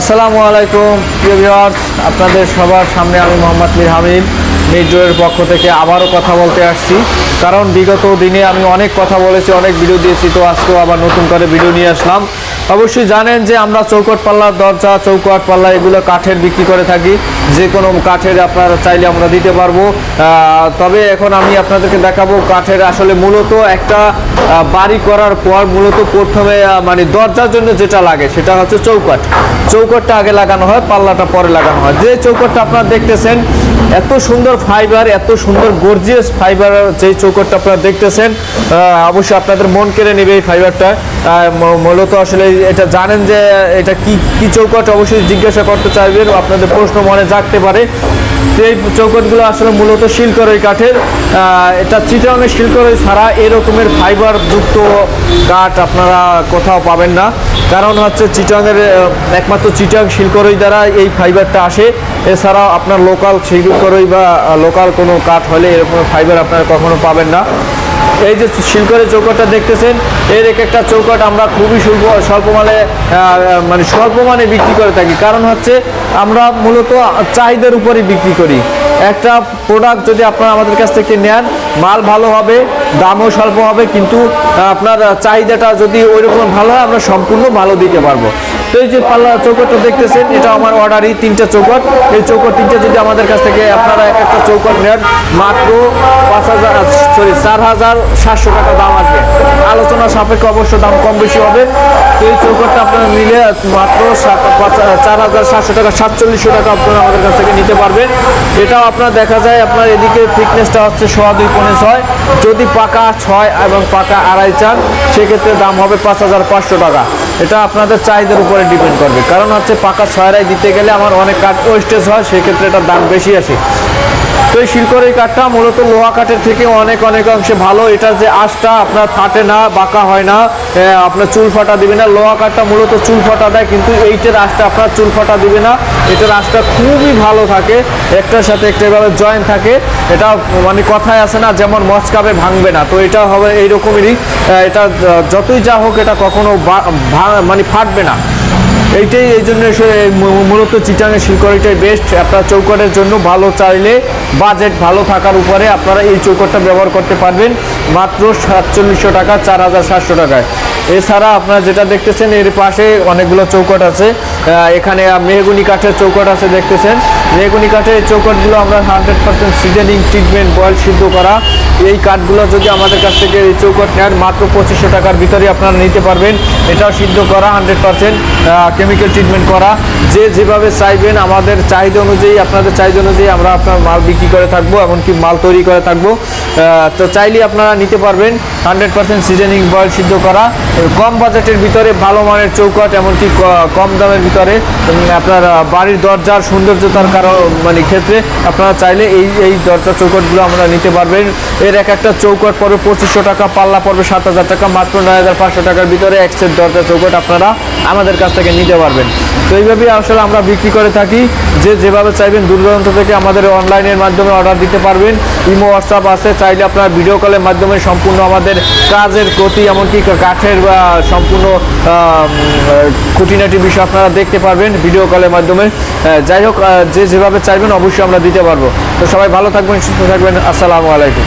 আসসালামু আলাইকুম, প্রিয় ভিউয়ার্স। আপনাদের সবার সামনে আমি মোহাম্মদ মির হামিদ মিরজোয়ের পক্ষ থেকে আবারও কথা বলতে আসছি। কারণ বিগত দিনে আমি অনেক কথা বলেছি, অনেক ভিডিও দিয়েছি, তো আজকেও আবার নতুন করে ভিডিও নিয়ে আসলাম। অবশ্যই জানেন যে আমরা চৌকট পাল্লার দরজা চৌকট পাল্লা এগুলো কাঠের বিক্রি করে থাকি। যে কোনো কাঠের আপনারা চাইলে আমরা দিতে পারব। তবে এখন আমি আপনাদেরকে দেখাবো কাঠের আসলে মূলত একটা বাড়ি করার পর মূলত প্রথমে মানে দরজার জন্য যেটা লাগে সেটা হচ্ছে চৌকট চৌকটটা আগে লাগানো হয়, পাল্লাটা পরে লাগানো হয়। যে চৌকটটা আপনারা দেখতেছেন, এত সুন্দর ফাইবার এত সুন্দর গর্জিয়াস ফাইবার যে চৌকটটা আপনারা দেখতেছেন অবশ্যই আপনাদের মন কেড়ে নেবে এই ফাইবারটা মূলত আসলে এটা জানেন যে এটা কি কি চৌকট? অবশ্যই জিজ্ঞাসা করতে চাইবেন। আপনাদের প্রশ্ন মনে জাগতে পারে। এই চৌকটগুলো আসলে মূলত শিলকরই কাঠের। এটা চিটাঙের শিলকরই ছাড়া এরকমের ফাইবার যুক্ত কাঠ আপনারা কোথাও পাবেন না। কারণ হচ্ছে চিটাঙের একমাত্র চিটাং শিলকরই দ্বারা এই ফাইবারটা আসে। এছাড়াও আপনার লোকাল শিলকরই বা লোকাল কোনো কাঠ হলে এরকম ফাইবার আপনারা কখনো পাবেন না। এই যে শিলকরের চৌকটটা দেখতেছেন, এর এক একটা চৌকট আমরা খুবই স্বল্প স্বল্প মানে মানে স্বল্প মানে বিক্রি করে থাকি। কারণ হচ্ছে আমরা মূলত চাহিদার উপরে বিক্রি করি। একটা প্রোডাক্ট যদি আপনারা আমাদের কাছ থেকে নেন, মাল ভালো হবে, দামও স্বল্প হবে, কিন্তু আপনার চাহিদাটা যদি ওই রকম ভালো হয়, আমরা সম্পূর্ণ ভালো দিতে পারব। এই যে পাল্লা চৌকটটা দেখতেছেন, এটা আমার অর্ডারই তিনটা চৌকট। এই চৌকট তিনটা যদি আমাদের কাছ থেকে আপনারা এক একটা চৌকট নেন, মাত্র পাঁচ হাজার সরি চার হাজার সাতশো টাকা দাম আসবে। আলোচনা সাপেক্ষে অবশ্য দাম কম বেশি হবে। এই চৌকটটা আপনারা নিলে মাত্র চার হাজার সাতশো টাকা, সাতচল্লিশশো টাকা আপনারা আমাদের কাছ থেকে নিতে পারবেন। এটাও আপনার দেখা যায়, আপনার এদিকে থিকনেসটা হচ্ছে সোয়া দুই পনে ছয়। যদি পাকা ছয় এবং পাকা আড়াই চান, সেক্ষেত্রে দাম হবে পাঁচ হাজার পাঁচশো টাকা। এটা আপনাদের চাহিদার উপরে ডিপেন্ড করবে। কারণ হচ্ছে পাকা ছয়রাই দিতে গেলে আমার অনেক কাঠ ওয়েস্টেজ হয়, সেক্ষেত্রে এটার দাম বেশি আসে। তো এই শিলকরের কাঠটা মূলত লোহা কাঠের থেকে অনেক অনেক অংশে ভালো। এটার যে আশটা আপনার ফাটে না, বাঁকা হয় না আপনার চুল ফাটা দিবে না। লোহা কাঠটা মূলত চুল ফাটা দেয়, কিন্তু এইটার আশটা আপনার চুল ফাটা দিবে না। এটার আঁশটা খুবই ভালো থাকে। একটার সাথে একটা এভাবে জয়েন থাকে। এটা মানে কথায় আছে না যেমন মচকাবে ভাঙবে না। তো এটা হবে এইরকমেরই আহ, এটা যতই যা হোক এটা কখনো মানে ফাটবে না। এইটাই এই জন্য মূলত চিটাঙের শিলকড়িটাই বেস্ট আপনার চৌকটের জন্য ভালো চাইলে বাজেট ভালো থাকার উপরে আপনারা এই চৌকটটা ব্যবহার করতে পারবেন। মাত্র সাতচল্লিশশো টাকা চার হাজার সাতশো টাকায়। এছাড়া আপনারা যেটা দেখতেছেন, এর পাশে অনেকগুলো চৌকট আছে। এখানে মেহগুনি কাঠের চৌকট আছে দেখতেছেন। মেহগুনি কাঠের চৌকটগুলো আমরা hundred percent seasoning treatment boil সিদ্ধ করা। এই কাঠগুলো যদি আমাদের কাছ থেকে এই চৌকট নেন, মাত্র পঁচিশশো টাকার ভিতরে আপনারা নিতে পারবেন। এটাও সিদ্ধ করা হান্ড্রেড পার্সেন্ট কেমিক্যাল ট্রিটমেন্ট করা। যে যেভাবে চাইবেন, আমাদের চাহিদা অনুযায়ী, আপনাদের চাহিদা অনুযায়ী আমরা আপনার মাল বিক্রি করে থাকব এমনকি মাল তৈরি করে থাকব। তো চাইলে আপনারা নিতে পারবেন। হান্ড্রেড পার্সেন্ট সিজনিং বয়েল সিদ্ধ করা, কম বাজেটের ভিতরে ভালো মানের চৌকট এমনকি কম দামের ভিতরে আপনার বাড়ির দরজার সৌন্দর্যতার কারণ মানে ক্ষেত্রে আপনারা চাইলে এই এই দরজা চৌকটগুলো আমরা নিতে পারবেন। এর এক একটা চৌকট পড়বে পঁচিশশো টাকা, পাল্লা পড়বে সাত হাজার টাকা, মাত্র নয় হাজার পাঁচশো টাকার ভিতরে এক দরজা চৌকট আপনারা আমাদের কাছ থেকে নিতে পারবেন। তো এইভাবেই আসলে আমরা বিক্রি করে থাকি। যে যেভাবে চাইবেন দূর দূরান্ত থেকে আমাদের অনলাইনের মাধ্যমে অর্ডার দিতে পারবেন। ইমো, হোয়াটসঅ্যাপ আছে, চাইলে আপনার ভিডিও কলের মাধ্যমে সম্পূর্ণ আমাদের কাজের গতি, এমনকি কাঠের বা সম্পূর্ণ খুঁটিনাটি বিষয় আপনারা দেখতে পারবেন ভিডিও কলের মাধ্যমে। যাই হোক যে যেভাবে চাইবেন অবশ্যই আমরা দিতে পারব। তো সবাই ভালো থাকবেন, সুস্থ থাকবেন। আসসালামু আলাইকুম।